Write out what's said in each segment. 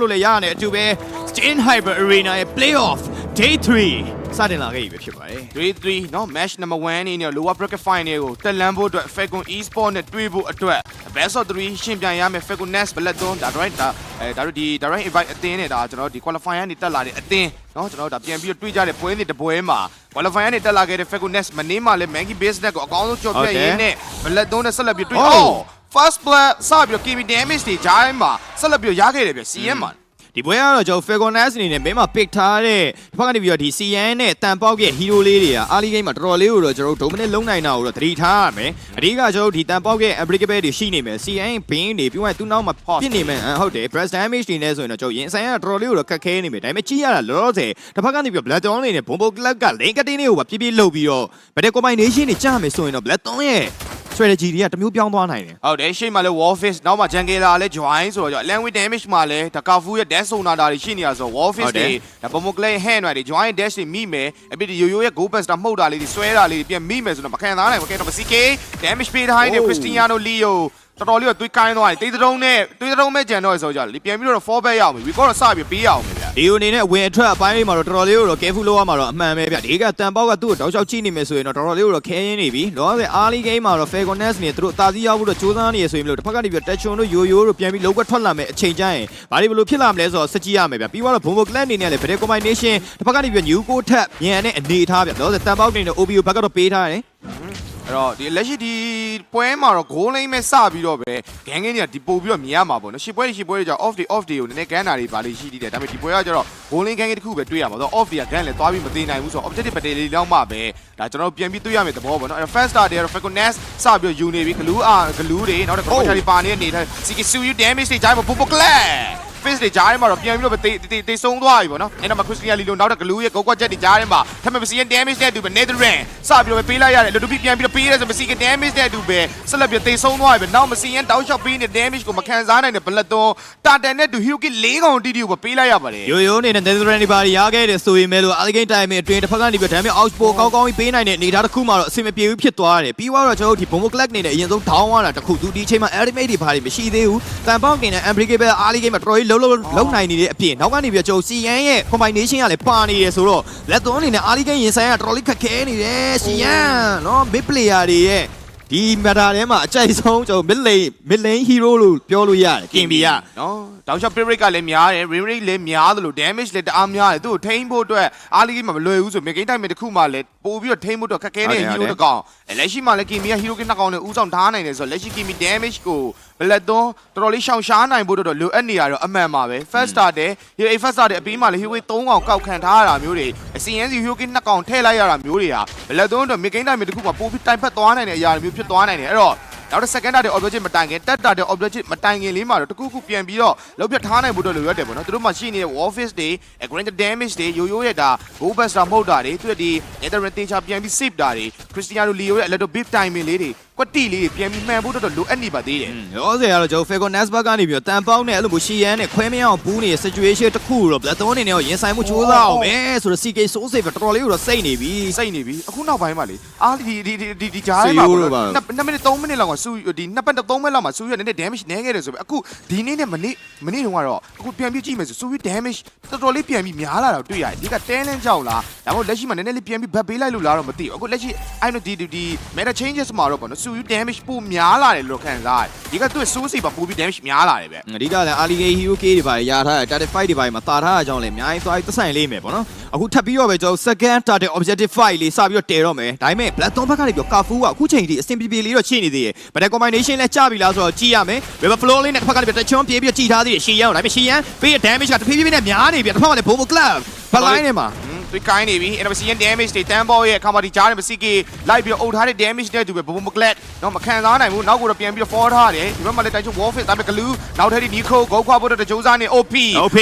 လို့လည်းရရတယ်အတူပဲ Stain Hyper Arena ရဲ့ Playoff Day 3စတင်လာခဲ့ပြီပဲဖြစ်ပါတယ် 3-3เนาะ match number 1အနေနဲ့ lower bracket final ကိုတက်လန်းဖို့အတွက် Falcon Esport နဲ့တွေ့ဖို့အတွက် best of 3ရှင်ပြိုင်ရမယ် Falcon Nest ဘလက်သွန်းဒါ right ဒါအဲဒါတို့ဒီ direct invite အသင်းနဲ့ဒါကျွန်တော်ဒီ qualifier ကနေတက်လာတဲ့အသင်းเนาะကျွန်တော်တို့ဒါပြန်ပြီးတော့တွေ့ကြတဲ့ပွဲစဉ်တစ်ပွဲမှာ qualifier ကနေတက်လာခဲ့တဲ့ Falcon Nest မနေ့မှလည်း Manky Base Net ကိုအကောင်းဆုံးကြော်ပြတ်ရင်းနဲ့ဘလက်သွန်းနဲ့ဆက်လက်ပြီးတွေ့ Oh. oh first blood စပြီးတော့ KB damage တွေဂျိုင်းမှာဆက်လက်ပြီးတော့ရခဲ့တယ်ဗျ CM မှာဒီပွဲကတော့ကျွန်တော် Falconas အနေနဲ့မင်းမှာ pick ထားတဲ့တစ်ဖက်ကနေပြီးတော့ဒီ CN နဲ့တန်ပေါက်ရဲ့ hero လေးတွေက early game မှာတော်တော်လေးကိုတော့ကျွန်တော်တို့ dominate လုံးနိုင်တာကိုတော့သတိထားရမယ်အဓိကကျွန်တော်တို့ဒီတန်ပေါက်ရဲ့ unbreakable တွေရှိနေမယ် CN beam တွေပြီးတော့သူ့နောက်မှာဖြစ်နေမယ်ဟုတ်တယ် press damage တွေနဲ့ဆိုရင်တော့ကျွန်တော်ရင်ဆိုင်ကတော်တော်လေးကိုတော့ခက်ခဲနေမယ်ဒါပေမဲ့ကြည့်ရတာလောလောဆယ်တစ်ဖက်ကနေပြီးတော့ Blood Dawn နေနဲ့ Bombo Club က lane cutting တွေကိုပါပြပြလုပ်ပြီးတော့ battle combination တွေကြားမယ်ဆိုရင်တော့ Blood Dawn ရဲ့ strategy တွေကတစ်မျိုးပြောင်းသွားနိုင်တယ်ဟုတ်တယ်ရှေ့မှာလည်း Warface နောက်မှာ Jungler လည်း join ဆိုတော့ကြောင့် Land with damage မှာလည်းတကာဖူရဲ့ dash sonata တွေရှိနေရဆိုတော့ Warface တွေဒါ Pomoclay hand တွေ join dash တွေမိမယ်အပြီးရိုးရိုးရဲ့ go buster မှုတ်တာလေးတွေဆွဲတာလေးတွေပြန်မိမယ်ဆိုတော့မခံသားနိုင်ဘူးကဲတော့ CK damage ပေးထားတဲ့ Cristiano Leo တော်တော်လေးတော့တွေးကိုင်းသွားတယ်တေးသတုံးနဲ့တွေးသတုံးမဲ့ကြံတော့ဆိုကြလေပြန်ပြီးတော့ fall back ရအောင်ပြီ we got တော့စပြီးပေးရအောင်ဗျာ ဒီလိုအနေနဲ့ဝင်အထွက်အပိုင်းလေးမှာတော့တော်တော်လေးကိုတော့ careful လုပ်ရမှာတော့အမှန်ပဲဗျဒီကတန်ပေါက်ကသူ့ကိုတောက်လျှောက်ကြည့်နေမယ်ဆိုရင်တော့တော်တော်လေးကိုတော့ခဲရင်းနေပြီလောဆယ် early game မှာတော့ Falcones နေသူတို့အသာစီးရောက်ဖို့တော့စူးစမ်းနေရဆိုရင်မလို့တစ်ဖက်ကနေပြီး Tachon တို့ယိုယိုတို့ပြန်ပြီးလုံးဝထွက်လာမယ်အချိန်ကျရင်ဘာတွေဘလို့ဖြစ်လာမလဲဆိုတော့စကြည့်ရမယ်ဗျပြီးတော့ Bombo Clan အနေနဲ့လည်း Battle Combination တစ်ဖက်ကနေပြီး New Code ထက်ညံတဲ့အနေထားဗျလောဆယ်တန်ပေါက်နေတော့ OBO ဘက်ကတော့ပေးထားတယ် အဲ့တော့ဒီလက်ရှိဒီပွဲမှာတော့ goal line မဲ့စပြီးတော့ပဲဂန်းဂင်းတွေကဒီပို့ပြီးတော့မြင်ရမှာပေါ့နော်ရှစ်ပွဲတွေရှစ်ပွဲတွေကြောင့် off တွေ off တွေကိုနည်းနည်းဂန်းတာတွေပါလေးရှိသေးတယ်ဒါပေမဲ့ဒီပွဲကကျတော့ goal line ဂန်းဂင်းတစ်ခုပဲတွေ့ရမှာဆိုတော့ off တွေကဂန်းလည်းသွားပြီးမသိနိုင်ဘူးဆိုတော့ objective battle လေးလောက်မှပဲဒါကျွန်တော်ပြန်ပြီးတွေ့ရမယ်သဘောပေါ့နော်အဲ့တော့ first star တွေကတော့ Falcon Nest စပြီးတော့ယူနေပြီ glue အာ glue တွေနောက်တော့ commercial တွေပါနေတဲ့အနေထား CK Suyu damage တွေဂျိုင်းမှာ Popo Clash face တွေကြားထဲမှာတော့ပြန်ပြီးတော့တေးတေးတေးဆုံးသွားပြီပေါ့နော်အဲ့တော့မှ Christian Lilo နောက်တော့ glue ရဲ့ go go jet တွေကြားထဲမှာထပ်မစီရင် damage နဲ့အတူပဲ Netherland စပြီးတော့ပေးလိုက်ရတယ်လူတူပြီးပြန်ပြီးတော့ပေးရဲဆိုမစီက damage နဲ့အတူပဲဆက်လက်ပြီးတေးဆုံးသွားပြီပဲနောက်မစီရင်တောက်လျှောက်ပေးနေ damage ကိုမခံစားနိုင်တဲ့ blood သွန်းတာတန်နဲ့တူ Hyuki ၄ကောင်တီတီကိုပဲပေးလိုက်ရပါတယ်ယိုယိုအနေနဲ့ Netherlands တွေပါရခဲ့တယ်ဆိုရင်မဲ့လို့ Alligator time အတွင်းတစ်ဖက်ကနေပြီး damage output ကောင်းကောင်းကြီးပေးနိုင်တဲ့အနေအထားတစ်ခုမှတော့အဆင်မပြေဘူးဖြစ်သွားတယ်ပြီးတော့ကျွန်တော်တို့ဒီ Bombo Clack နေနဲ့အရင်ဆုံး down သွားတာတစ်ခုသူဒီအချိန်မှာ ultimate တွေဘာတွေမရှိသေးဘူးတန်ပေါက်ကင်နဲ့ unbreakable early game မှာတော်တော်ကြီးလုံးလုံးလုံးနိုင်နေတဲ့အပြင်နောက်ကနေပြီးကျွန်တော် CN ရဲ့ combination ကလည်းပါနေတယ်ဆိုတော့လက်သွန်းအနေနဲ့ early game ရင်ဆိုင်ကတော်တော်လေးခက်ခဲနေတယ် CN နော် mid player တွေရဲ့ဒီ meta ထဲမှာအကြိုက်ဆုံးကျွန်တော် mid lane mid lane hero လို့ပြောလို့ရတယ်ကင်ဘီကနော်တောက်လျှောက် pay rate ကလည်းများတယ် ring rate လည်းများသလို damage လည်းတအားများတယ်သူ့ကိုထိန်းဖို့အတွက်အားလေးမှာမလွယ်ဘူးဆိုမြေကိန်းတိုင်းမြေတစ်ခုမှလည်းပို့ပြီးတော့ထိန်းဖို့အတွက်ခက်ခဲတဲ့ hero တစ်ကောင်အဲလက်ရှိမှာလည်း Kimi က hero ကနှစ်ကောင်နဲ့ဥဆောင်ထားနိုင်တယ်ဆိုတော့လက်ရှိ Kimi damage ကို ဘလက်သွန်းတော်တော်လေးရှောင်ရှားနိုင်ဖို့တော့လိုအပ်နေရတော့အမှန်ပါပဲ first star တဲ့ hero first star တဲ့အပြီးမှာလည်း hero 3ကောင်ကောက်ခံထားရတာမျိုးတွေ CNC hero ကနှစ်ကောင်ထည့်လိုက်ရတာမျိုးတွေဟာဘလက်သွန်းတော့မြေကိန်းတိုင်းမြေတစ်ခုမှပို့ပြီးတိုင်ဖက်သွားနိုင်တဲ့အရာမျိုးဖြစ်သွားနိုင်တယ်အဲ့တော့နောက်တစ် second တဲ့ objective မတိုင်ခင်တက်တာတဲ့ objective မတိုင်ခင်လေးမှာတော့တခုခုပြန်ပြီးတော့လောက်ပြထားနိုင်ဖို့တော့လိုရတယ်ပေါ့နော်သူတို့မှရှိနေတဲ့ warface တွေ grand damage တွေရိုးရိုးရဲ့ဒါ go buster မဟုတ်တာတွေသူဒီ nether team ချပြန်ပြီး save တာတွေ cristiano leo ရဲ့ a little bit timing လေးတွေ ကွက်တီလေးတွေပြန်ပြီးမှန်ဖို့တော့လိုအပ်နေပါသေးတယ်ရောစရာတော့ကျွန်တော် Falcon Nasbar ကနေပြီးတော့တန်ပေါက်နဲ့အဲ့လိုမျိုးရှီယန်နဲ့ခွဲမရအောင်ပူးနေတဲ့ situation တစ်ခုတော့ Blood အနေနဲ့တော့ရင်ဆိုင်မှုကြိုးစားအောင်ပဲဆိုတော့ CK Soul Save တော်တော်လေးကိုတော့စိတ်နေပြီစိတ်နေပြီအခုနောက်ပိုင်းမှာလေအားဒီဒီဒီဒီဒီကြားထဲမှာစီယိုးပေါ့တို့ပါနော်2မိနစ်3မိနစ်လောက်ကစူဒီ2ပတ်3မိနစ်လောက်မှာစူရနည်းနည်း damage နည်းခဲ့တယ်ဆိုပြီးအခုဒီနေ့နဲ့မနေ့မနေ့တုန်းကတော့အခုပြန်ပြကြည့်မယ်ဆိုစူရ damage တော်တော်လေးပြန်ပြီးများလာတော့တွေ့ရတယ်ဒီကတဲလင်းကြောက်လားဒါမှမဟုတ်လက်ရှိမှာနည်းနည်းလေးပြန်ပြီးဘတ်ပေးလိုက်လို့လားတော့မသိဘူးအခုလက်ရှိအဲ့တော့ဒီဒီဒီ meta changes မှာတော့ပေါ့နော်စူရ damage ပိုများလာတယ်လို့ခံစားရတယ်ဒီကသူ့စူးစီပါပိုပြီး damage များလာတယ်ဗျအဓိကလည်း Ali Gay Hero K တွေပါရထားတယ် Target Fight တွေပါမှာတာထားတာကြောင့်လည်းအများကြီးသွားပြီးသက်ဆိုင်လေးမယ်ပေါ့နော်အခုထပ်ပြီးတော့ပဲကျွန်တော် second target objective fight လေးစပြီးတော့တည်တော့မယ်ဒါပေမဲ့ Blood ဘက်ကနေပြီးတော့ Kafu ကအခုချိန်ထိအဆင်ပြေပြေလေးတော့ရှိနေသေးတယ် but the combination လည်းကြပြီလားဆိုတော့ကြည့်ရမယ် River Flow လေးနဲ့တစ်ဖက်ကနေပြီးတချွန်းပြေးပြီးကြည့်ထားသေးတယ်ရှီယန်ကိုဒါပေမဲ့ရှီယန်ပေးရ damage ကတဖြည်းဖြည်းနဲ့များနေပြီတစ်ဖက်ကလည်း Bobo Club ဘက်လိုင်းထဲမှာ တွေကိုင်းနေပြီ NBC ရဲ့ damage တွေတန်ဘောရဲ့ commodity ကြားတယ်မစီကေလိုက်ပြီးတော့အုပ်ထားတဲ့ damage နဲ့တူပဲဘုံမကလတ်တော့မခံစားနိုင်ဘူးနောက်ကိုတော့ပြန်ပြီးတော့ fall ထားတယ်ဒီဘက်မှာလည်းတိုင်ချုံ warfare ဒါပေမဲ့ glue နောက်ထပ်ဒီ nico ဂိုးခွာဖို့တော့တကြိုးစားနေ OP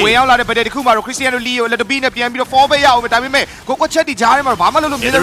ဝင်ရောက်လာတဲ့ဗတဲ့ဒီခုမှာတော့ Cristiano Leo လက်တပီနဲ့ပြန်ပြီးတော့ fall back ရအောင်ဒါပေမဲ့ဂိုးကွက်ချက်ဒီကြားထဲမှာဘာမှလုပ်လို့မရတဲ့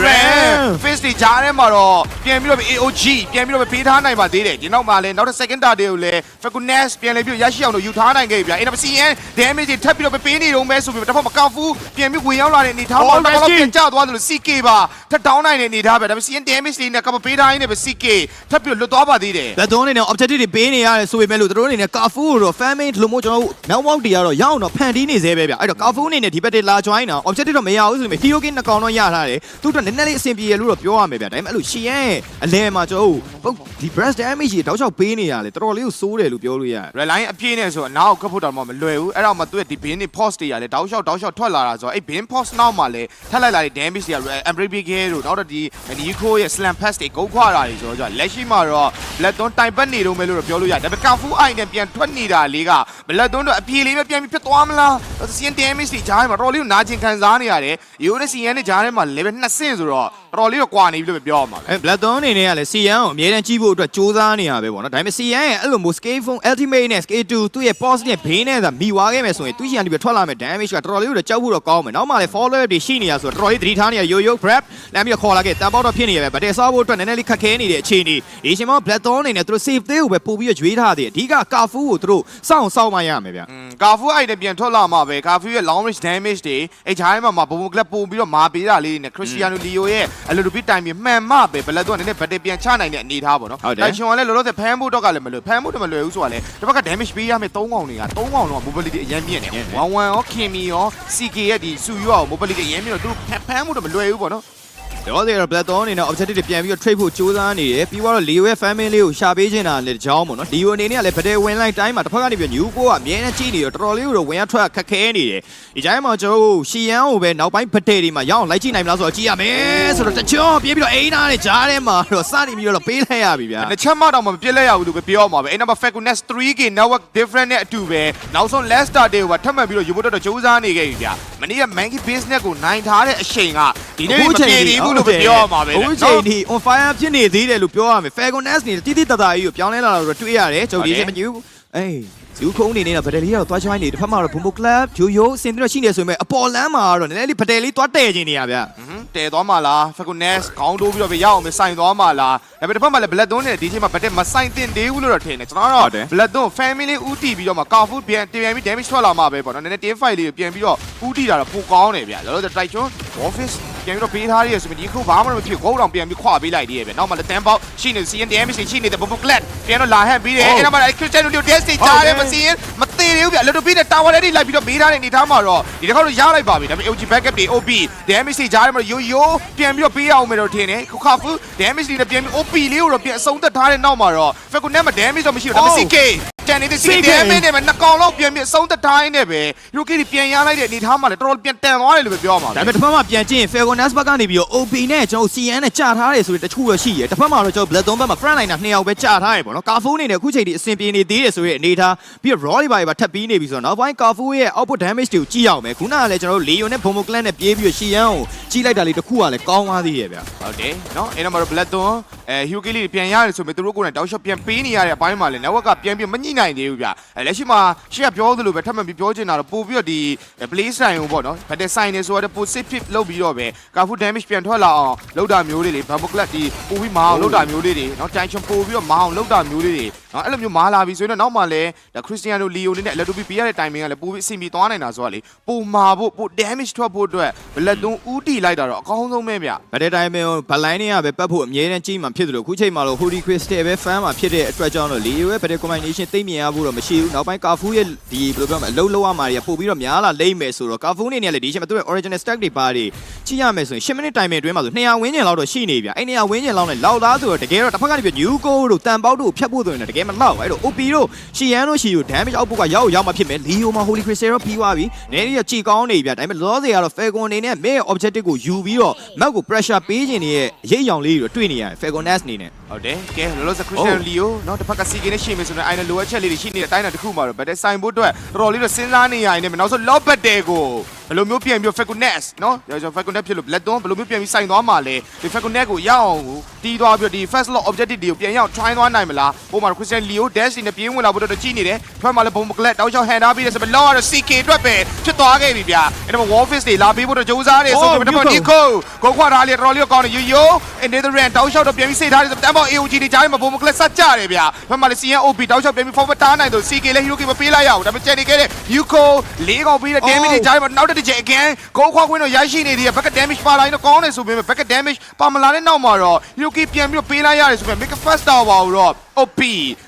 face ဒီကြားထဲမှာတော့ပြန်ပြီးတော့ AOG ပြန်ပြီးတော့ပေးထားနိုင်ပါသေးတယ်ဒီနောက်မှာလည်းနောက်ထပ် second target ကိုလည်း Facunes ပြန်လည်းပြီးတော့ရရှိအောင်လို့ယူထားနိုင်ခဲ့ပြီဗျာ NBC ရဲ့ damage တွေထပ်ပြီးတော့ပေးနေတော့မဲဆိုပြီးတော့တစ်ဖက်မှာ Kafu ပြန်ပြီးဝင်ရောက်လာတဲ့အနေထားမှာတော့ပြန်ကျသွားတယ်လို့ CK ပါထပ်တောင်းနိုင်တဲ့အနေထားပဲဒါပေမဲ့ CN damage လေးနဲ့ကမပေးထားရင်းနဲ့ပဲ CK ထပ်ပြီးလွတ်သွားပါသေးတယ်လက်သွန်းအနေနဲ့ objective တွေပေးနေရတယ်ဆိုပေမဲ့လို့တို့အနေနဲ့ Carfu ကိုတော့ fan main လို့မို့ကျွန်တော်တို့နောက်ပေါက်တွေကတော့ရအောင်တော့ဖန်တီးနေသေးပဲဗျအဲ့တော့ Carfu အနေနဲ့ဒီဘက်တွေလာ join တာ objective တော့မရဘူးဆိုပေမဲ့ Hero King နှစ်ကောင်တော့ရထားတယ်သူတို့နည်းနည်းလေးအဆင်ပြေရလို့တော့ပြောရမယ်ဗျဒါပေမဲ့အဲ့လိုရှီယန်ရဲ့အလဲမှာကျွန်တော်တို့ဒီ breast damage ကြီးတောက်ချောက်ပေးနေရတယ်တော်တော်လေးကိုစိုးတယ်လို့ပြောလို့ရတယ် red line အပြည့်နဲ့ဆိုတော့နောက်ခတ်ဖို့တော့မလွယ်ဘူးအဲ့တော့မှသူ့ရဲ့ဒီ bin တွေ post တွေရလဲတောက်လျှောက်တောက်လျှောက်ထွက်လာတာဆိုတော့အဲ့ bin post နောက်မှာလဲထပ်လိုက်လာတဲ့ damage တွေက embrace gear တို့နောက်တော့ဒီ Nico ရဲ့ slam pass တွေဂုတ်ခွာတာတွေဆိုတော့လက်ရှိမှာတော့ blood သွန်းတိုင်ပတ်နေတော့မယ်လို့တော့ပြောလို့ရတယ်ဒါပေမဲ့ Kafu eye နဲ့ပြန်ထွက်နေတာလေးက blood သွန်းတော့အပြေလေးပဲပြန်ပြီးဖြစ်သွားမလား CN damage တွေကြားထဲမှာတော်တော်လေးကိုနာကျင်ခံစားနေရတယ် UNC ရဲ့ကြားထဲမှာ level 2ဆင့်ဆိုတော့တော်တော်လေးတော့ကွာနေပြီလို့ပဲပြောရမှာပဲ အဲ Black Dawn အနေနဲ့ကလည်း CN ကိုအမြဲတမ်းကြီးဖို့အတွက်စူးစမ်းနေရပဲပေါ့နော်ဒါပေမဲ့ CN ရဲ့အဲ့လိုမျိုး Scale Phone Ultimate နဲ့ Scale 2သူ့ရဲ့ Pulse နဲ့ Bane နဲ့သာမိသွားခဲ့မယ်ဆိုရင်သူရှိရနေပြီးထွက်လာမယ် damage ကတော်တော်လေးကိုတော့ကြောက်ဖို့တော့ကောင်းမယ်နောက်မှလည်း follower တွေရှိနေရဆိုတော့တော်တော်လေးသတိထားနေရ Yo Yo Grab လမ်းပြီးတော့ခေါ်လာခဲ့တန်ပေါက်တော့ဖြစ်နေရပဲဗတဲ့စားဖို့အတွက်နည်းနည်းလေးခက်ခဲနေတဲ့အခြေအနေဒီချိန်မှာ Black Dawn အနေနဲ့သူတို့ save သေးကိုပဲပို့ပြီးတော့ရွေးထားသေးတယ်အဓိက Carfu ကိုသူတို့စောင့်စောင့်မှရမယ်ဗျ ကာဖူအိုက်နဲ့ပြန်ထွက်လာမှာပဲကာဖူရဲ့ long range damage တွေအဲဂျိုင်းမှာမှာဘုံဘုံကလပ်ပုံပြီးတော့မာပေးတာလေးနဲ့ခရစ္စတီယာနိုလီယိုရဲ့အလိုလိုပြီးတိုင်ပြီးမှန်မပဲဘလက်တော့နည်းနည်းဗတ်တက်ပြန်ချနိုင်တဲ့အနေထားပေါ့နော်တိုင်ရှင်ကလည်းလောလောဆယ်ဖမ်းဖို့တော့ကလည်းမလွယ်ဖမ်းဖို့တော့မလွယ်ဘူးဆိုတာလေတစ်ဘက်က damage ပေးရမယ့်၃កောင်တွေက၃កောင်တော့ mobility အရင်မြင့်နေ1 1ရောခင်မီရော CK ရဲ့ဒီစူရော mobility အရင်မြင့်တော့သူဖမ်းဖို့တော့မလွယ်ဘူးပေါ့နော် တော့ဒီတော့ Black Dawn အနေနဲ့ objective တွေပြန်ပြီးတော့ trade ဖို့ကြိုးစားနေတယ်ပြီးတော့ Leo ရဲ့ family လေးကိုရှာပေးချင်တာလည်းတကြောင်းပေါ့နော် Leo အနေနဲ့ကလည်းဗတဲ့ဝင်လိုက်တိုင်းမှာတစ်ဖက်ကနေပြီး new ကိုကအမြဲတမ်းကြည့်နေတော့တော်တော်လေးကိုတော့ဝင်ရထွက်ခက်ခဲနေတယ်ဒီတိုင်းမှာကျွန်တော်တို့ရှီယန်ကိုပဲနောက်ပိုင်းဗတဲ့တွေမှာရအောင်လိုက်ကြည့်နိုင်မလားဆိုတော့ကြည့်ရမယ်ဆိုတော့တချောပြေးပြီးတော့အိမ်သားနဲ့ကြားထဲမှာတော့စတင်ပြီးတော့ပေးလိုက်ရပြီဗျာနှစ်ချက်မှတော့မပြစ်လဲရဘူးလို့ပဲပြောမှာပဲအဲ့နောက်မှာ Facunes 3K network different နဲ့အတူပဲနောက်ဆုံး Leicester တေကိုထပ်မှတ်ပြီးတော့ယူဖို့တော့ကြိုးစားနေခဲ့ပြီဗျာမနေ့က Monkey business ကိုနိုင်ထားတဲ့အချိန်ကဒီနေ့မပြေသေးဘူးလို့ပဲပြောရမှာပဲအခုချိန်ထိ on fire ဖြစ်နေသေးတယ်လို့ပြောရမယ် Fairness နေတိတိတတ်တာကြီးကိုပြောင်းလဲလာတော့တွေ့ရတယ်ကျွန်တော်ဒီချိန်မကြည့်ဘူး အေးဇူခုံးအနေနဲ့ဗတယ်လေးကတော့သွားချိုင်းနေတစ်ဖက်မှာတော့ဘုံဘု club ဂျိုယိုအစင်ပြီးတော့ရှိနေဆိုပေမဲ့အပေါ်လမ်းမှာတော့နည်းနည်းလေးဗတယ်လေးသွားတဲခြင်းနေရဗျာဟွန်းတဲသွားမှာလား Facunes ခေါင်းတိုးပြီးတော့ပဲရအောင်မဆိုင်သွားမှာလားဒါပေမဲ့တစ်ဖက်မှာလည်း Blood သွန်းနဲ့ဒီချိန်မှာဗတ်မဆိုင်တင်သေးဘူးလို့တော့ထင်တယ်ကျွန်တော်တော့ Blood သွန်း family ဦးတီပြီးတော့မှ Carfu ပြန်ပြန်ပြီး damage ထွက်လာမှာပဲပေါ့နော်နည်းနည်း team fight လေးကိုပြန်ပြီးတော့ဦးတီတာတော့ပိုကောင်းတယ်ဗျာဒါလို့တိုက်ချွန်း office ပြန်ပြီးတော့ပေးထားရဆိုပြီးဒီခုဘာမှမဖြစ်ဂိုးတောင်ပြန်ပြီးခွာပေးလိုက်သေးရဲ့ဗျနောက်မှလည်းတန်ပေါက်ရှိနေ CN damage ရှိနေတဲ့ Bobo Glad ပြန်တော့လာဟန်ပြီးတယ်အဲ့ဒါမှလည်း Cristiano Ronaldo Destiny ကြားတယ်မစီရင်မသေးသေးဘူးဗျ Lotto ပြီးတဲ့ tower လေးလိုက်ပြီးတော့ပေးထားတဲ့အနေထားမှာတော့ဒီတစ်ခါတော့ရလိုက်ပါပြီဒါပေမဲ့ OG backup တွေ OP damage တွေကြားတယ်မှာရိုးရိုးပြန်ပြီးတော့ပေးအောင်မယ်တော့ထင်တယ်ခါဖူ damage တွေနဲ့ပြန်ပြီး OP လေးကိုတော့ပြန်အဆုံးသတ်ထားတဲ့နောက်မှာတော့ Falconet မှာ damage တော့မရှိတော့ဒါပေမဲ့ CK တန်နေတဲ့ CK damage နဲ့နှစ်ကောင်လောက်ပြန်ပြီးအဆုံးသတ်ထားရင်းနဲ့ပဲ Rookie တွေပြန်ရလိုက်တဲ့အနေထားမှာလည်းတော်တော်ပြန်တန်သွားတယ်လို့ပဲပြောမှာဒါပေမဲ့တစ်ဖက်မှာပြန်ကြည့်ရင် Fairness ဘက်ကနေပြီးတော့ OP နဲ့ကျွန်တော် CN နဲ့ကြာထားတယ်ဆိုတဲ့တချို့ရရှိရတစ်ဖက်မှာတော့ကျွန်တော် Blood ဘက်မှာ front liner နှစ်ယောက်ပဲကြာထားရပေါ့နော်ကာဖူးအနေနဲ့အခုချိန်ထိအဆင်ပြေနေသေးတယ်ဆိုတဲ့အနေထားပြီးတော့ Roy ဘာဘာထပ်ပြီးနေပြီဆိုတော့နောက်ပိုင်းကာဖူးရဲ့ output damage တွေကိုကြည့်အောင်မယ်ခုနကလည်းကျွန်တော်တို့ Leo နဲ့ Bomo Clan နဲ့ပြေးပြီးတော့ရှီယန်ကိုကြီးလိုက်တာလေးတစ်ခုကလည်းကောင်းသွားသေးရဲ့ဗျာဟုတ်တယ်နော်အဲ့တော့မှာတော့ Blood သွန်းအဲ Hugh လေးပြန်ရတယ်ဆိုပေမဲ့သူတို့ကိုယ်နဲ့တောက်ရှော့ပြန်ပေးနေရတဲ့အပိုင်းမှာလည်း network ကပြန်ပြီးမညှိနိုင်သေးဘူးဗျအဲလက်ရှိမှာရှေ့ကပြောသလိုပဲထပ်မံပြီးပြောချင်တာတော့ပို့ပြီးတော့ဒီ play style ကိုပေါ့နော်ဗတ်တဲ့ sign နေဆိုတော့ပို safe fit လုပ်ပြီးတော့ပဲကာဖူ damage ပြန်ထွက်လာအောင်လုပ်တာမျိုးလေးတွေ bubble club ဒီပို့ပြီးမအောင်လုပ်တာမျိုးလေးတွေနော် tension ပို့ပြီးတော့မအောင်လုပ်တာမျိုးလေးတွေ နော်အဲ့လိုမျိုးမာလာပြီဆိုရင်တော့နောက်မှလည်းဒါ Cristiano Leo လေးနဲ့ Electro ပေးရတဲ့ timing ကလည်းပို့ပြီးအဆင်ပြေသွားနိုင်တာဆိုတော့လေပိုမာဖို့ပို damage ထွက်ဖို့အတွက် Blood သွန်းဦးတီလိုက်တာတော့အကောင်းဆုံးပဲဗျဗတဲ့တိုင်းပဲဗလိုင်းတွေကပဲပတ်ဖို့အမြဲတမ်းကြည့်မှဖြစ်တယ်လို့အခုချိန်မှာတော့ Holy Crystal ပဲ fan မှာဖြစ်တဲ့အတွက်ကြောင့်တော့ Leo ရဲ့ဗတဲ့ combination သိမ့်မြင်ရဖို့တော့မရှိဘူးနောက်ပိုင်း Carfu ရဲ့ဒီဘယ်လိုပြောမလဲအလုံးလုံးရမှာတွေကပို့ပြီးတော့များလာလိမ့်မယ်ဆိုတော့ Carfu အနေနဲ့လည်းဒီချိန်မှာသူ့ရဲ့ original stack တွေပါတွေကြည့်ရမယ်ဆိုရင်10 minute time အတွင်းမှာဆို200ဝန်းကျင်လောက်တော့ရှိနေပြီအဲ့200ဝန်းကျင်လောက်နဲ့လောက်သားဆိုတော့တကယ်တော့တစ်ဖက်ကနေပြီး new goal တို့တန်ပေါက်တို့ဖြတ်ဖို့ဆိုရင်တကယ်မလောက်အဲ့တော့ OP တို့ရှီယန်တို့ရှီကို damage output ကရောက်ရောက်မှဖြစ်မယ် Leo မှာ Holy Crystal တော့ပြီးသွားပြီနည်းနည်းကြည်ကောင်းနေပြီဗျဒါပေမဲ့လောစေကတော့ Falcon အနေနဲ့ main objective ကိုယူပြီးတော့ map ကို pressure ပေးခြင်းရဲ့ရိပ်ရောင်လေးတွေတွေ့နေရတယ် Falcon Nest အနေနဲ့ဟုတ်တယ်ကဲလောလောဆယ်ခရစ်စတီယန်လီယိုနော်တစ်ဖက်က CK နဲ့ရှိမယ်ဆိုတော့အိုင်နယ်လိုအပ်ချက်လေးတွေရှိနေတဲ့အတိုင်းအတာတစ်ခုမှာတော့ဗတ်တဲ့ဆိုင်ဖို့အတွက်တော်တော်လေးတော့စဉ်းစားနေရရင်လည်းနောက်ဆုံး lob ဘတ်တဲကိုဘယ်လိုမျိုးပြန်ပြီး Facunes နော်ကျွန်တော် Facunes ဖြစ်လို့ Blood သွန်းဘယ်လိုမျိုးပြန်ပြီးဆိုင်သွားမှာလဲဒီ Facunes ကိုရအောင်ကိုတီးသွားပြီးဒီ first lock objective တွေကိုပြန်ရအောင် try သွားနိုင်မလားဟိုမှာ Christian Leo dash နဲ့ပြေးဝင်လာဖို့တော့ကြည့်နေတယ်ထွက်မှာလည်းဘုံမကလက်တောက်ချောင်း hand ထားပြီးတယ်ဆိုတော့ low ကတော့ CK အတွက်ပဲဖြစ်သွားခဲ့ပြီဗျာအဲ့တော့ wall face တွေလာပေးဖို့တော့ကြိုးစားတယ်ဆိုတော့တော့ Nico ကိုခွာထားလေတော်တော်လေးကောင်းတယ် yo yo and the ran တောက်ချောင်းတော့ပြန်ပြီးစိတ်ထားတယ်ဆိုတော့တန်ပေါ AOG တွေကြားထဲမှာဘုံမကလက်ဆက်ကြတယ်ဗျာဘက်မှာလည်း CNOP တောက်ချောင်းပြန်ပြီး forward တားနိုင်တော့ CK လည်း Hero ကမပေးလိုက်ရအောင်ဒါပေမဲ့ကျန်နေခဲ့တဲ့ Yuko လေးကောင်ပေးတဲ့ damage တွေကြားထဲမှာနောက်တစ်တစ်ချက် again ကိုခွားခွင်းတော့ရရှိနေသေးတယ် back damage ပါလာရင်တော့ကောင်းတယ်ဆိုပေမဲ့ back damage ပါမလာတဲ့နောက်မှာတော့ Yuki ပြန်ပြီးတော့ပေးလိုက်ရတယ်ဆိုပေမဲ့ make a fast tower ပါတော့ OP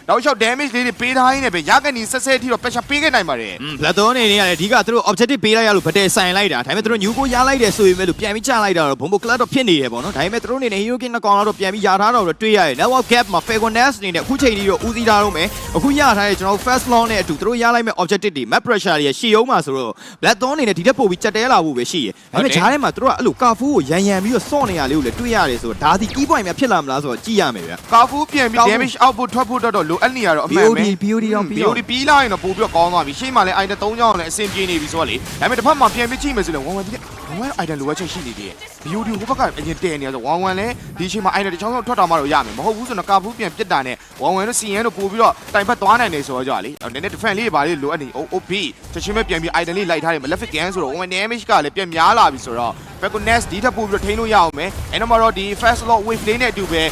နောက်လျှောက် damage လေးတွေပေးထားရင်းနဲ့ပဲရကန်ဒီဆက်ဆက်ထိတော့ pressure ပေးခဲ့နိုင်ပါတယ်ဘလက်သွန်းနေနေရတယ်အဓိကသူတို့ objective ပေးလိုက်ရလို့ဗတဲ့ဆိုင်လိုက်တာဒါပေမဲ့သူတို့ new ကိုရလိုက်တယ်ဆိုရင်ပဲလို့ပြန်ပြီးချလိုက်တာတော့ဘုံဘကလတ်တော့ဖြစ်နေတယ်ပေါ့နော်ဒါပေမဲ့သူတို့အနေနဲ့ hero king နှစ်ကောင်တော့ပြန်ပြီးရထားတော့တွေ့ရတယ် network gap မှာ fairness အနေနဲ့အခုချိန်ကြီးတော့ဦးစီးထားတော့မယ်အခုရထားတဲ့ကျွန်တော် first long နဲ့အတူသူတို့ရလိုက်မဲ့ objective တွေ map pressure တွေရှီအောင်မှာဆိုတော့ black thorn အနေနဲ့ဒီတက်ပို့ပြီးကြက်တဲလာဖို့ပဲရှိရဒါပေမဲ့ဂျားထဲမှာသူတို့ကအဲ့လိုကာဖူးကိုရန်ရန်ပြီးတော့စော့နေရလေးကိုလည်းတွေ့ရတယ်ဆိုတော့ဒါဒီ key point များဖြစ်လာမလားဆိုတော့ကြည့်ရမယ်ဗျကာဖူးပြန်ပြီးကာဖူး damage output ထွက်ဖို့တော့လိုအပ်နေရတော့အမှန်ပဲ BOD BOD တော့ပြီးတော့ BOD ပြီးလာရင်တော့ပို့ပြီးတော့ကောင်းသွားပြီရှေ့မှာလည်း item 3ချောင်းလည်းအဆင်ပြေနေပြီဆိုတော့လေဒါပေမဲ့တစ်ဖက်မှာပြန်ပြီးကြည့်မယ်ဆိုရင် 1 1ဒီ1 1 item လိုအပ်ချက်ရှိနေသေးတယ် BOD ဟိုဘက်ကအရင်တည်နေရဆို1 1လည်းဒီချိန်မှာ item တစ်ချောင်းချောင်းထွက်တာမှတော့ရမယ်မဟုတ်ဘူးဆိုတော့ကာဖူးပြန်ပြစ်တာနဲ့1 1တို့ CN တို့ပို့ပြီးတော့တိုင်ဖက်သွားနိုင်နေဆိုတော့ကြာလေနည်းနည်း defense လေးပါလေးလိုအပ်နေ OP ချက်ချင်းပဲပြန်ပြီး item လေးလိုက်ထားတယ် malefic gun ဆိုတော့1 damage ကလည်းပြန်များလာပြီဆိုတော့ Falcon Nest ဒီထက်ပို့ပြီးတော့ထိန်းလို့ရအောင်မယ်အဲ့တော့မှတော့ဒီ first lot wave လေးနဲ့အတူပဲ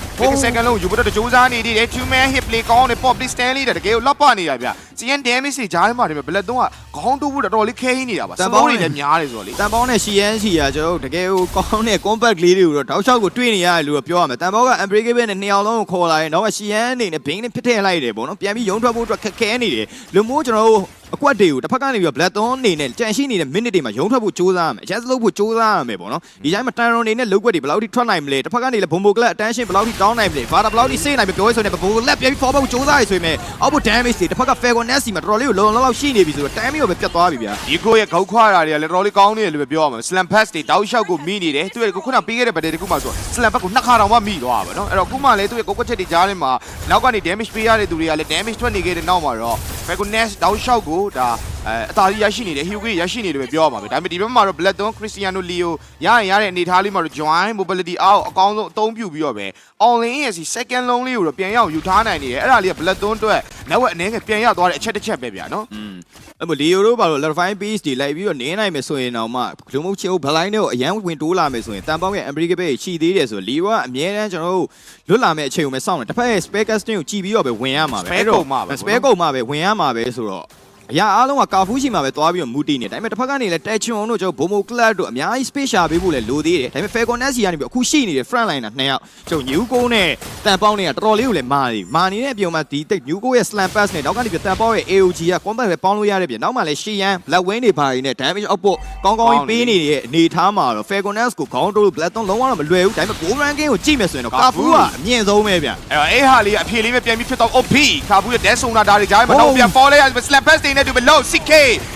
second လုံးယူပြီးတော့ကြိုးစားနေသေးတယ် two man hit play ကောင်းတယ် pop play stand လေးတကယ်ကိုလောက်ပနေတာဗျ CN damage တွေကြားထဲမှာတည်းဘလက်သုံးကခေါင်းတိုးဖို့တော်တော်လေးခဲဟင်းနေတာပါစမိုးတွေလည်းများတယ်ဆိုတော့လေတန်ပေါင်းနဲ့ CN စီကကျွန်တော်တို့တကယ်ကိုကောင်းတဲ့ compact လေးတွေကိုတော့တောက်လျှောက်ကိုတွေ့နေရတယ်လို့တော့ပြောရမယ်တန်ပေါင်းက unbreakable နဲ့နှစ်ယောက်လုံးကိုခေါ်လာရင်တော့ CN အနေနဲ့ bing နဲ့ဖြစ်ထည့်လိုက်တယ်ပေါ့နော်ပြန်ပြီးရုံထွက်ဖို့အတွက်ခက်ခဲနေတယ်လူမျိုးကျွန်တော်တို့ အကွက်တွေကိုတစ်ဖက်ကနေပြီးတော့ black thorn အနေနဲ့ကြံရှိနေတဲ့ minute တွေမှာရုံထွက်ဖို့ကြိုးစားရမယ် chance လုပ်ဖို့ကြိုးစားရမယ်ပေါ့နော်ဒီတိုင်းမှာ tyron အနေနဲ့လောက်ွက်တွေဘယ်လောက်ထိထွက်နိုင်မလဲတစ်ဖက်ကနေလည်း bombo club attention ဘယ်လောက်ထိတောင်းနိုင်မလဲ vada ဘယ်လောက်ထိစေးနိုင်မလဲပြောရဆိုရင် bombo club ပြန်ပြီး forward ကိုကြိုးစားရဆိုရင် output damage တွေတစ်ဖက်က fairness စီမှာတော်တော်လေးကိုလုံလုံလောက်ရှိနေပြီဆိုတော့ time ကိုပဲပြတ်သွားပြီဗျာဒီကိုရဲ့ခေါက်ခွာတာတွေကလည်းတော်တော်လေးကောင်းနေတယ်လို့ပဲပြောရမှာ slam pass တွေတောက်လျှောက်ကိုမိနေတယ်သူရဲ့ခုနပေးခဲ့တဲ့ဗတ်တဲ့တခုမှဆို slam pass ကိုနှစ်ခါတောင်မှမိသွားပါတော့အဲ့တော့ခုမှလည်းသူရဲ့ကိုကွက်ချက်တွေကြားထဲမှာနောက်ကနေ damage ပေးရတဲ့သူတွေကလည်း damage ထွက်နေခဲ့တဲ့နောက်မှာတော့ Falcon Nest တောက်လျှောက်ကိုဒါအဲအသာကြီးရရှိနေတယ် Hugo ရရှိနေတယ်ပဲပြောရမှာပဲဒါပေမဲ့ဒီဘက်မှာတော့ Blackthorn Cristiano Leo ရရင်ရတဲ့အနေထားလေးမှာတော့ join mobility အောက်အကောင်းဆုံးအသုံးပြုပြီးတော့ပဲ online ရဲ့စီ second long လေးကိုတော့ပြန်ရောက်ယူထားနိုင်နေတယ်အဲ့ဒါလေးက Blackthorn အတွက်နောက်ဝက်အနေနဲ့ပြန်ရသွားတဲ့အချက်တစ်ချက်ပဲဗျာနော်อืมအဲ့မလီယိုတို့ဘာလို့ level 5 piece တွေလိုက်ပြီးတော့နင်းနိုင်မယ်ဆိုရင်တော့မှလူမှုချေဘလိုင်းတွေကိုအရန်ဝင်တိုးလာမယ်ဆိုရင်တန်ပေါင်းရဲ့ American Bay ရှိသေးတယ်ဆိုလီယိုကအမြဲတမ်းကျွန်တော်တို့လွတ်လာမယ့်အချိန်ကိုပဲစောင့်တယ်တစ်ဖက်ရဲ့ spare casting ကိုကြည့်ပြီးတော့ပဲဝင်ရမှာပဲ Spare ကုန်မှာပဲ spare ကုန်မှာပဲဝင်ရမှာပဲဆိုတော့ အရာအားလုံးကကာဖူးရှိမှာပဲသွားပြီးတော့မူတီနေတယ်ဒါပေမဲ့တစ်ဖက်ကနေလည်းတက်ချွန်တို့ကျွန်တော်ဘိုမိုကလပ်တို့အများကြီး space ရှာပေးဖို့လည်းလိုသေးတယ်ဒါပေမဲ့ Falcon Nest ကနေပြီးအခုရှိနေတဲ့ front liner နှစ်ယောက်ကျွန်တော် new goal နဲ့တန်ပေါင်းတွေကတော်တော်လေးကိုလည်းမာနေမာနေတဲ့အပြုံမှာဒီ new goal ရဲ့ slam pass နဲ့နောက်ကနေပြီးတန်ပေါင်းရဲ့ AOG က combat ပဲပေါင်းလို့ရတဲ့ပြင်နောက်မှလည်း Shiyan Black Wing တွေပါရင်းနဲ့ damage output ကောင်းကောင်းကြီးပေးနေတဲ့အနေထားမှာတော့ Falcon Nest ကိုခေါင်းတိုးလို့ Black Thorn လုံးဝတော့မလွယ်ဘူးဒါပေမဲ့ goal ranking ကိုကြည့်မယ်ဆိုရင်တော့ကာဖူးကအမြင့်ဆုံးပဲဗျအဲ့တော့အေးဟာလေးအဖြေလေးပဲပြန်ပြီးဖြစ်တော့ OP ခါဘူးရဲ့ dead zone တာတွေကြားမှာတော့ပြန် fall လိုက်ရ slap pass တွေနဲ့တူပဲလို့ CK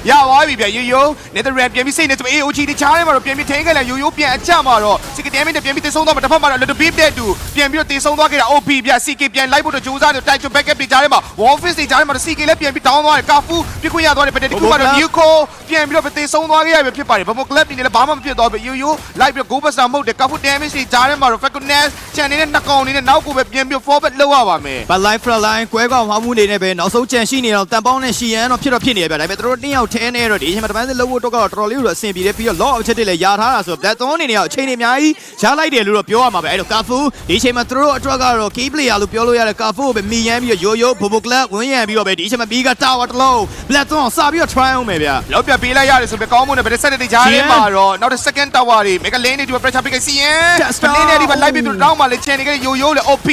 ရသွားပြီဗျယိုယို Netherland ပြန်ပြီးစိတ်နဲ့တူ AOG တွေချားထဲမှာတော့ပြန်ပြီးထိန်းခဲ့လိုက်ယိုယိုပြန်အကြမှာတော့ CK damage နဲ့ပြန်ပြီးတေဆုံးသွားမှာတစ်ဖက်မှာတော့ little bit တဲ့တူပြန်ပြီးတော့တေဆုံးသွားခဲ့တာ OP ဗျ CK ပြန်လိုက်ဖို့တော့ကြိုးစားတယ် tight to backup တွေကြားထဲမှာ wall face တွေကြားထဲမှာတော့ CK လည်းပြန်ပြီး down သွားတယ်ကာဖူပြစ်ခွင့်ရသွားတယ်ဗတဲ့ဒီခုမှတော့ new call ပြန်ပြီးတော့တေဆုံးသွားခဲ့ရပြီဖြစ်ပါတယ်ဘမို club တွေနဲ့လည်းဘာမှမဖြစ်သွားဘူးယိုယို live ပြီး go buster မဟုတ်တယ်ကာဖူ damage တွေကြားထဲမှာတော့ Falcon Nest ချန်နေတဲ့နှစ်ကောင်နေနဲ့နောက်ကိုပဲပြန်ပြီး forward လောက်ရပါမယ်ဘတ်လိုင်းဖရလိုင်းကွဲကောင်မှမှုနေနဲ့ပဲနောက်ဆုံးကြံရှိနေတော့တန်ပေါင်းနဲ့ရှီယန်တော့ဖြစ်တော့ဖြစ်နေရဗျဒါပေမဲ့တို့နှစ်ယောက်ထဲနေတော့ဒီအချိန်မှာတပန်းစစ်လို့ဖို့တော့တော်တော်လေးလို့အဆင်ပြေတယ်ပြီးတော့ law of objective လည်းယာထားတာဆိုတော့ Black Thorn အနေနဲ့အချိန်တွေအများကြီးရှားလိုက်တယ်လို့တော့ပြောရမှာပဲအဲ့တော့ Kafu ဒီအချိန်မှာတို့အတွက်ကတော့ key player လို့ပြောလို့ရတဲ့ Kafu ကိုပဲမီယမ်းပြီးတော့ Yo Yo Bobo Club ဝင်းရံပြီးတော့ပဲဒီအချိန်မှာ Biga Tower တစ်လုံး Black Thorn စပြီးတော့ try အောင်မယ်ဗျလောက်ပြပေးလိုက်ရတယ်ဆိုပြီးကောင်းမွန်တဲ့ဗတဲ့ဆက်တဲ့ကြားထဲမှာတော့နောက်တစ် second tower တွေ mega lane တွေဒီ pressure ပေးခဲ့စီရင် Just lane တွေဒီမှာ live ပြီးတော့တောင်းမှလည်း chain တွေယိုယိုလေ OP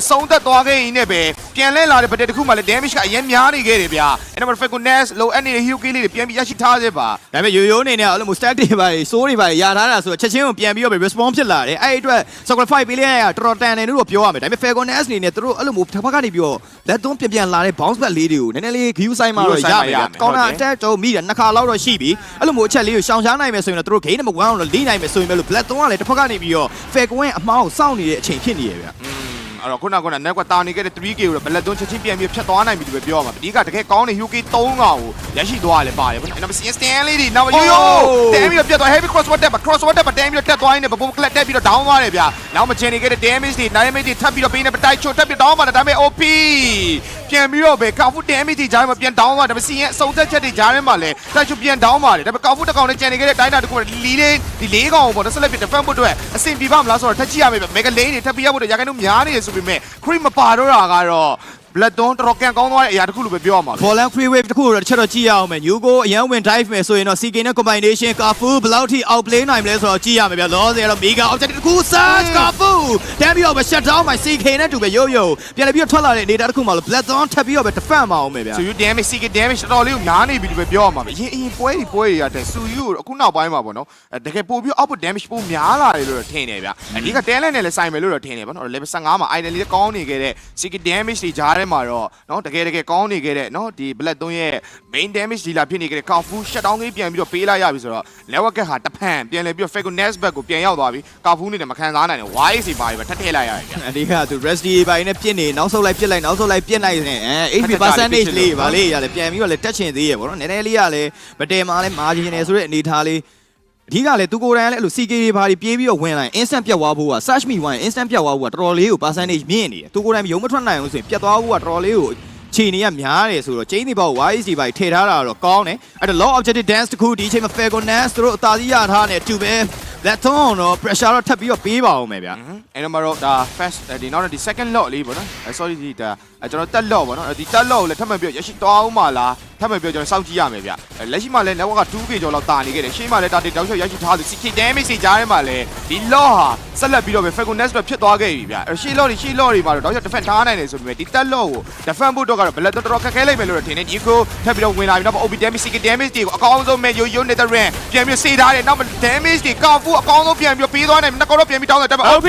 အဆုံးသက်သွားခဲ့ရင်လည်းပဲပြန်လဲလာတဲ့ဗတဲ့တစ်ခုမှလည်း damage ကအရင်များနေခဲ့တယ်ဗျာအဲ့တော့ Falcon Nest လောအပ်နေတဲ့ Hero Key လေးတွေပြန်ပြီးရရှိထားစေပါဒါပေမဲ့ရိုးရိုးအနေနဲ့အဲ့လိုမျိုး stack တွေပါစိုးတွေပါရထားတာဆိုတော့ချက်ချင်းကိုပြန်ပြီးတော့ပဲ response ဖြစ်လာတယ်အဲ့ဒီအတွက် sacrifice ပေးလိုက်ရတာတော်တော်တန်တယ်လို့ပြောရမယ်ဒါပေမဲ့ Falcon S အနေနဲ့သူတို့အဲ့လိုမျိုးတစ်ဖက်ကနေပြီးတော့လက်သွန်းပြန်ပြန်လာတဲ့ bounce back လေးတွေကိုနည်းနည်းလေး view side မှာတော့ရမယ် counter attack တော့မိတယ်နှစ်ခါလောက်တော့ရှိပြီအဲ့လိုမျိုးအချက်လေးကိုရှောင်ရှားနိုင်မယ်ဆိုရင်တော့သူတို့ game number 1ကိုတော့လေးနိုင်မယ်ဆိုရင်ပဲလို့ black 3ကလည်းတစ်ဖက်ကနေပြီးတော့ Falcon ရဲ့အမားကိုစောင့်နေတဲ့အချိန်ဖြစ်နေရဗျ အဲ့တော့ခုနကကနက်ကတာနေခဲ့တဲ့ 3K ကိုတော့ဘလက်သွန်းချက်ချင်းပြန်ပြီးဖြတ်သွားနိုင်ပြီလို့ပဲပြောရမှာအဓိကတကယ်ကောင်းတဲ့ UK 3ကောင်ကိုရရှိသွားတယ်ပါတယ်ဗျာနောက် CN Stanley ဒီနောက် yo တန်းပြီးတော့ပြတ်သွား heavy crossword တက်ပါ crossword တက်ပါတန်းပြီးတော့တက်သွားရင်းနဲ့ဘုံကလပ်တက်ပြီးတော့ down သွားတယ်ဗျာနောက်မချင်နေခဲ့တဲ့ damage တွေ damage တွေထပ်ပြီးတော့ပေးနေပတိုက်ချိုတက်ပြီး down ပါတယ်ဒါပေမဲ့ OP ပြန်ပြီးတော့ပဲကာဖူ damage တွေဂျားမှာပြန် down သွားတယ်ဒါပေမဲ့ CN အစုံသက်ချက်တွေဂျားထဲမှာလည်းတိုက်ချိုပြန် down ပါတယ်ဒါပေမဲ့ကာဖူတစ်ကောင်နဲ့ချင်နေခဲ့တဲ့တိုင်းတာတခုလီလေးဒီလေးကောင်ပေါ့နော်ဆက်လက်ပြီး defend ဖို့အတွက်အဆင်ပြေပါမလားဆိုတော့ထက်ကြည့်ရမယ်ဗျ mega lane တွေထပ်ပြီးရဖို့အတွက်ရာခိုင်နှုန်းများနေရဆိုပေမဲ့ cream မပါတော့တာကတော့ blood သွန်းတော်တော်ကန်ကောင်းသွားတဲ့အရာတစ်ခုလို့ပဲပြောရမှာပဲ Fallen Free Wave တခုတော့တစ်ချက်တော့ကြည့်ရအောင်မယ် New Go အရန်ဝင် dive မယ်ဆိုရင်တော့ CK နဲ့ combination Kafu ဘယ်လောက်ထိ outplay နိုင်မလဲဆိုတော့ကြည့်ရမယ်ဗျလောဆယ်တော့ Mega Objective တခု Search Kafu တမ်းပြီးတော့ပဲ shut down မှာ CK နဲ့တူပဲရိုးရိုးပြန်လည်းပြီးတော့ထွက်လာတဲ့အနေအထားတစ်ခုမှလို့ Blood Dawn ထပ်ပြီးတော့ပဲ defend မအောင်မယ်ဗျာဆူယူ damage CK damage တော်တော်လေးကိုများနေပြီလို့ပဲပြောရမှာပဲအရင်အရင်ပွဲတွေပွဲတွေရတဲ့ဆူယူကိုအခုနောက်ပိုင်းမှာပေါ့နော်အဲတကယ်ပို့ပြီး output damage ပိုများလာတယ်လို့တော့ထင်တယ်ဗျအဓိက talent နဲ့လည်းဆိုင်မယ်လို့တော့ထင်တယ်ပေါ့နော် level 15မှာ idol လေးကောင်းနေခဲ့တဲ့ CK damage တွေကြားထဲမှာတော့နော်တကယ်တကယ်ကောင်းနေခဲ့တဲ့နော်ဒီ black 3ရဲ့ main damage dealer ဖြစ်နေခဲ့တဲ့ Kafu shutdown လေးပြန်ပြီးတော့ပေးလိုက်ရပြီဆိုတော့ level ကဟာတဖန်ပြန်လဲပြီးတော့ Fago Nest back ကိုပြန်ရောက်သွားပြီ Kafu နေတယ်မခံစားနိုင်တယ် YC ပါပြီပဲထပ်ထည့်လိုက်ရတယ်ဗျအဓိကသူ Rusty ဘိုင်းနဲ့ပြစ်နေနောက်ဆုတ်လိုက်ပြစ်လိုက်နောက်ဆုတ်လိုက်ပြစ်လိုက်နေအဲ HP percentage လေးဗာလေးရတယ်ပြန်ပြီးတော့လည်းတက်ချင်သေးရပေါ့နော်နည်းနည်းလေးကလည်းမတဲမှာလည်းမာဂျင်နေဆိုတဲ့အနေထားလေးအဓိကလည်းသူကိုယ်တိုင်လည်းအဲ့လို CK တွေဘာတွေပြေးပြီးတော့ဝင်လာရင် instant ပြတ်သွားဖို့က search me one instant ပြတ်သွားဖို့ကတော်တော်လေးကို percentage မြင့်နေတယ်သူကိုယ်တိုင်ရုံမထွက်နိုင်အောင်ဆိုရင်ပြတ်သွားဖို့ကတော်တော်လေးကိုခြေနေရများတယ်ဆိုတော့ကျင်းဒီဘောက် YC ဘိုင်ထည့်ထားတာတော့ကောင်းတယ်အဲ့တော့ low objective dance တခုဒီအချိန်မှာ Falcon Nance သူတို့အသာစီးရထားနေတူပဲ that tone တော့ pressure တော့ထပ်ပြီးတော့ပေးပါအောင်မယ်ဗျာအဲ့တော့မတော့ဒါ first ဒီနောက်ဒီ second lot လေးပေါ့နော်အဲ sorry ဒီဒါ အဲကျွန်တော်တက် lot ပေါ့နော်ဒီတက် lot ကိုလည်းထပ်မံပြီးရရှိသွားအောင်ပါလားထပ်မံပြီးကျွန်တော်စောင့်ကြည့်ရမယ်ဗျအဲလက်ရှိမှာလည်း network က 2k ကျော်လောက်တာနေခဲ့တယ်ရှေ့မှာလည်းဒါတောက်လျှောက်ရရှိထားသူ CK damage တွေကြားထဲမှာလည်းဒီ lot ဟာဆက်လက်ပြီးတော့ပဲ Falcon Nest ပဲဖြစ်သွားခဲ့ပြီဗျအဲရှေ့ lot တွေရှေ့ lot တွေမှာတော့တောက်လျှောက် defend ထားနိုင်တယ်ဆိုပေမဲ့ဒီတက် lot ကို defend ဖို့တော့ကတော့ဘယ်လက်တော်တော်ခက်ခဲလိုက်မယ်လို့ထင်နေဒီကိုထပ်ပြီးတော့ဝင်လာပြီနောက် OB damage CK damage တွေကိုအကောင်းဆုံးမဲ့ယိုယိုနေတဲ့ ran ပြန်ပြီးစေးထားတယ်နောက် damage တွေကောက်ဖို့အကောင်းဆုံးပြန်ပြီးပေးသွားနိုင်နှစ်ကောတော့ပြန်ပြီးတောင်းတယ်ဒါပေမဲ့ OB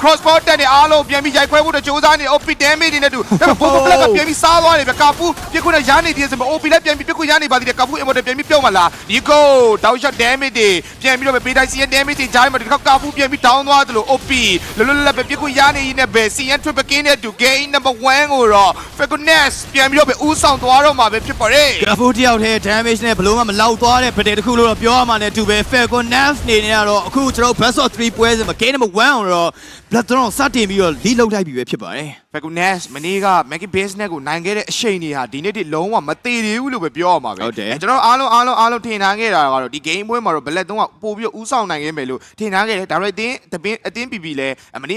crossbow တက်တဲ့အားလုံးပြန်ပြီးရိုက်ခွဲဖို့တော့ကြိုးစားနေ OP damage တွေနဲ့တူဒါပေမဲ့ဘိုးဘိုးကလက်ကပြန်ပြီးစားသွားတယ်ဗျကာပူပြစ်ခွနဲ့ရနေသေးတယ်ဆိုပေမဲ့ OP လည်းပြန်ပြီးပြစ်ခွရနေပါသေးတယ်ကာပူ emote ပြန်ပြီးပြုတ်မလားဒီကိုတောက်ရှော့ damage တွေပြန်ပြီးတော့ပေးတိုင်း CN damage တွေကြားထဲမှာဒီကောက်ကာပူပြန်ပြီးတောင်းသွားတယ်လို့ OP လွတ်လွတ်လပ်လပ်ပဲပြစ်ခွရနေရင်းနဲ့ပဲ CN triple king နဲ့တူ game number 1ကိုတော့ Fairness ပြန်ပြီးတော့ပဲဦးဆောင်သွားတော့မှာပဲဖြစ်ပါတယ်ဂရဖူတယောက်တည်း damage နဲ့ဘလို့မှမလောက်သွားတဲ့ပဒေတစ်ခုလို့တော့ပြောရမှာနဲ့တူပဲ Falcon Nav နေနေတော့အခုကျွန်တော် best of 3ပွဲစဉ်မှာ game number 1ကိုတော့ Blood Throne စတင်ပြီးတော့ lead လုပ်လိုက်ပြီပဲဖြစ်ပါတယ် Fairness မနေ့က Maggie Base နဲ့ကိုနိုင်ခဲ့တဲ့အချိန်တွေဟာဒီနေ့ထိလုံးဝမသေးသေးဘူးလို့ပဲပြောရမှာပဲဟုတ်တယ်အဲကျွန်တော်အားလုံးအားလုံးအားလုံးထင်ထားခဲ့တာကတော့ဒီ game ပွဲမှာတော့ Black 3ကပို့ပြီးတော့ဦးဆောင်နိုင်ခဲ့မယ်လို့ထင်ထားခဲ့တယ်ဒါပေမဲ့အတင်းအတင်းအတင်းပီပီလဲမနေ့